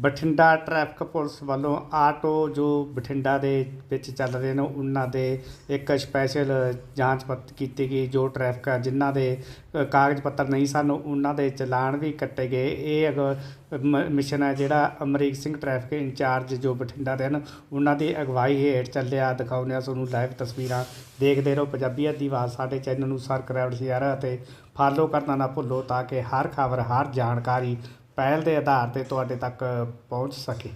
Bathinda traffic police ਵੱਲੋਂ auto ਜੋ ਬਠਿੰਡਾ ਦੇ ਵਿੱਚ ਚੱਲ ਰਹੇ ਨੇ, ਉਹਨਾਂ ਦੇ ਇੱਕ ਸਪੈਸ਼ਲ ਜਾਂਚ ਪੱਤ, ਕੀਤੀ ਗਈ ਜੋ ਟ੍ਰੈਫਿਕ ਜਿਨ੍ਹਾਂ ਦੇ ਕਾਗਜ਼ ਪੱਤਰ ਨਹੀਂ ਸਨ, ਉਹਨਾਂ ਦੇ ਚਲਾਨ ਵੀ ਕੱਟੇ ਗਏ। ਇਹ ਅਗ ਮਿਸ਼ਨ ਹੈ ਜਿਹੜਾ ਅਮਰੀਕ ਸਿੰਘ ਟ੍ਰੈਫਿਕ ਇੰਚਾਰਜ ਜੋ ਬਠਿੰਡਾ ਦੇ ਹਨ, ਉਹਨਾਂ ਦੀ ਅਗਵਾਈ ਹੇਠ ਚੱਲਿਆ। ਦਿਖਾਉਂਦੇ ਹਾਂ ਤੁਹਾਨੂੰ ਲਾਈਵ ਤਸਵੀਰਾਂ। ਦੇਖਦੇ ਰਹੋ ਪੰਜਾਬੀਅਤ ਦੀ ਆਵਾਜ਼ ਸਾਡੇ ਚੈਨਲ ਨੂੰ ਸਬਸਕ੍ਰਾਈਬ ਸ਼ੇਅਰ ਅਤੇ ਫਾਲੋ ਕਰਨਾ ਨਾ ਭੁੱਲੋ ਤਾਂ ਕਿ ਹਰ ਖਬਰ, ਹਰ ਜਾਣਕਾਰੀ ਪਹਿਲ ਦੇ ਆਧਾਰ ਤੇ ਤੁਹਾਡੇ ਤੱਕ ਪਹੁੰਚ ਸਕੇ।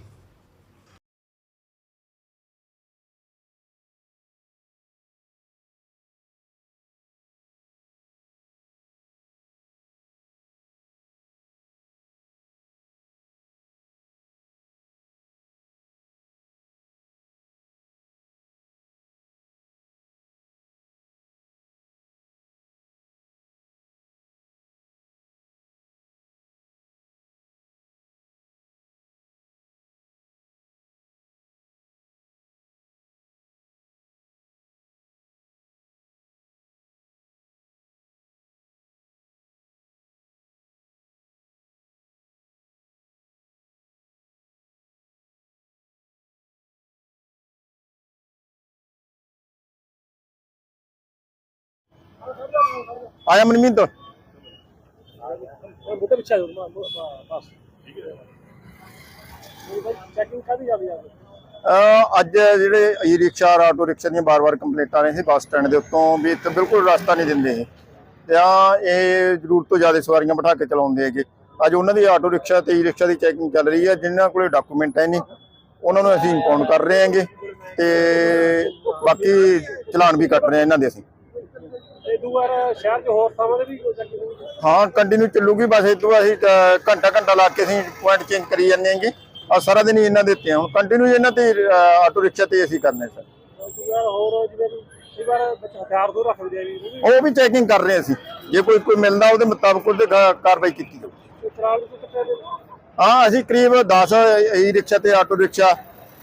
ਆਇਆ ਮਨਮੀਤ। ਬੁੱਤੇ ਪਿੱਛੇ ਜੋ ਬਸ। ਠੀਕ ਹੈ। ਚੈਕਿੰਗ ਕਾਦੀ ਆ ਅਹ ਅੱਜ? ਜਿਹੜੇ ਈ ਰਿਕਸ਼ਾ ਆਟੋ ਰਿਕਸ਼ਾ ਦੀਆਂ ਬਾਰ-ਬਾਰ ਕੰਪਲੇਂਟਾਂ ਆ ਰਹੀਆਂ ਸੀ ਬੱਸ ਸਟੈਂਡ ਦੇ ਉੱਤੋਂ ਵੀ ਇੱਥੇ ਬਿਲਕੁਲ ਰਸਤਾ ਨਹੀਂ ਦਿੰਦੇ ਇਹ। ਤੇ ਆ ਇਹ ਜ਼ਰੂਰਤ ਤੋਂ ਜ਼ਿਆਦਾ ਸਵਾਰੀਆਂ ਬਿਠਾ ਕੇ ਚਲਾਉਂਦੇ ਹੈਗੇ। ਅੱਜ ਉਹਨਾਂ ਦੀ ਆਟੋ ਰਿਕਸ਼ਾ ਤੇ ਈ ਰਿਕਸ਼ਾ ਦੀ ਚੈਕਿੰਗ ਚੱਲ ਰਹੀ ਹੈ ਜਿਨ੍ਹਾਂ ਕੋਲੇ ਡਾਕੂਮੈਂਟ ਹੈ ਨਹੀਂ ਉਹਨਾਂ ਨੂੰ ਅਸੀਂ ਇੰਪਾਊਂਡ ਕਰ ਰਹੇ ਹਾਂਗੇ। ਤੇ ਬਾਕੀ ਚਲਾਨ ਵੀ ਕੱਟ ਰਹੇ ਹਾਂ ਇਹਨਾਂ ਦੇ ਅਸੀਂ। ਸ਼ਹਿਰ ਚ ਹੋਰ ਥਾਵਾਂ ਵੀ ਹਾਂ ਕੰਟੀਨਿਊ ਚੱਲੂਗੀ ਬਸ ਇਹ ਤੋਂ ਅਸੀਂ ਘੰਟਾ ਘੰਟਾ ਲਾ ਕੇ ਅਸੀਂ ਪੁਆਇੰਟ ਚੇਂਜ ਕਰੀ ਜਾਂਦੇ ਹਾਂਗੇ। ਆ ਸਾਰਾ ਦਿਨ ਹੀ ਇਹਨਾਂ ਦੇ ਉੱਤੇ ਆ। ਹੁਣ ਕੰਟੀਨਿਊ ਇਹਨਾਂ ਤੇ ਆਟੋ ਰਿਕਸ਼ਾ ਤੇ ਅਸੀਂ ਕਰਨੇ ਸਰ। ਹੋਰ ਜਿਵੇਂ ਕਈ ਵਾਰ ਹਥਿਆਰ ਉਹ ਵੀ। ਉਹ ਵੀ ਚੈਕਿੰਗ ਕਰ ਰਹੇ ਅਸੀਂ। ਜੇ ਕੋਈ ਕੋਈ ਮਿਲਦਾ ਉਹਦੇ ਮੁਤਾਬਕ ਉਹਦੇ ਕਾਰਵਾਈ ਕੀਤੀ ਜਾਊ। ਕੋਈ ਚਲਾਨ ਦੇ ਕਿੱਥੇ ਦੇ ਹਾਂ ਅਸੀਂ ਕਰੀਬ 10 ਈ ਰਿਕਸ਼ਾ ਤੇ ਆਟੋ ਰਿਕਸ਼ਾ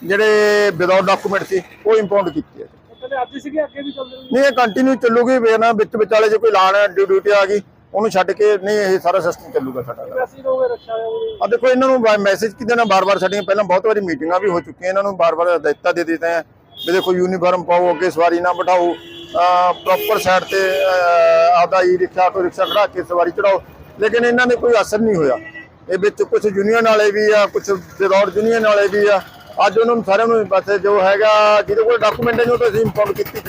ਜਿਹੜੇ ਵਿਦਆਊਟ ਡਾਕੂਮੈਂਟ ਸੀ ਉਹ ਇੰਪਾਊਂਡ ਕੀਤੇ ਆ। ਕਹਿੰਦੇ ਅੱਜ ਹੀ ਸੀਗੇ ਅੱਗੇ ਵੀ ਚੱਲਦੇ ਨਹੀਂ ਇਹ ਕੰਟੀਨਿਊ ਚੱਲੂਗੀ ਵੇ ਨਾ ਵਿੱਚ ਵਿਚਾਲੇ ਜੇ ਕੋਈ ਲਾਣ ਡਿਊਟੀ ਆ ਗਈ ਉਹਨੂੰ ਛੱਡ ਕੇ ਨਹੀਂ ਇਹ ਸਾਰਾ ਸਿਸਟਮ ਚੱਲੂਗਾ ਸਾਡਾ। ਵੈਸੇ ਲੋਗੇ ਰੱਖਿਆ ਆ ਦੇਖੋ ਇਹਨਾਂ ਨੂੰ ਮੈਸੇਜ ਕਿਤੇ ਨਾ ਬਾਰ-ਬਾਰ ਸਾਡੀਆਂ ਪਹਿਲਾਂ ਬਹੁਤ ਵਾਰੀ ਮੀਟਿੰਗਾਂ ਵੀ ਹੋ ਚੁੱਕੀਆਂ ਇਹਨਾਂ ਨੂੰ ਬਾਰ-ਬਾਰ ਹਦਾਇਤਾਂ ਦੇ ਦਿੱਤੇ ਆ ਵੀ ਦੇਖੋ ਯੂਨੀਫਾਰਮ ਪਾਓ ਅੱਗੇ ਸਵਾਰੀ ਨਾ ਬਿਠਾਓ ਪ੍ਰੋਪਰ ਸਾਈਡ ਤੇ ਆਪਦਾ ਈ ਰਿਕਸ਼ਾ ਆਟੋ ਰਿਕਸ਼ਾ ਖੜਾ ਕੇ ਸਵਾਰੀ ਚੜਾਓ। ਲੇਕਿਨ ਇਹਨਾਂ ਦੇ ਕੋਈ ਅਸਰ ਨਹੀਂ ਹੋਇਆ। ਇਹ ਵਿੱਚ ਕੁਝ ਯੂਨੀਅਨ ਵਾਲੇ ਵੀ ਆ ਕੁਝ ਵਿਦਆਊਟ ਯੂਨੀਅਨ ਵਾਲੇ ਵੀ ਆ। ਅੱਜ ਉਹਨਾਂ ਨੂੰ ਸਾਰਿਆਂ ਨੂੰ ਪਾਸੇ ਜੋ ਹੈਗਾ ਜਿਹਦੇ ਕੋਲ ਡਾਕੂਮੈਂਟ ਹੈ ਉਹ ਤਾਂ ਅਸੀਂ ਇੰਪਾਊਂਡ ਕੀਤੀ।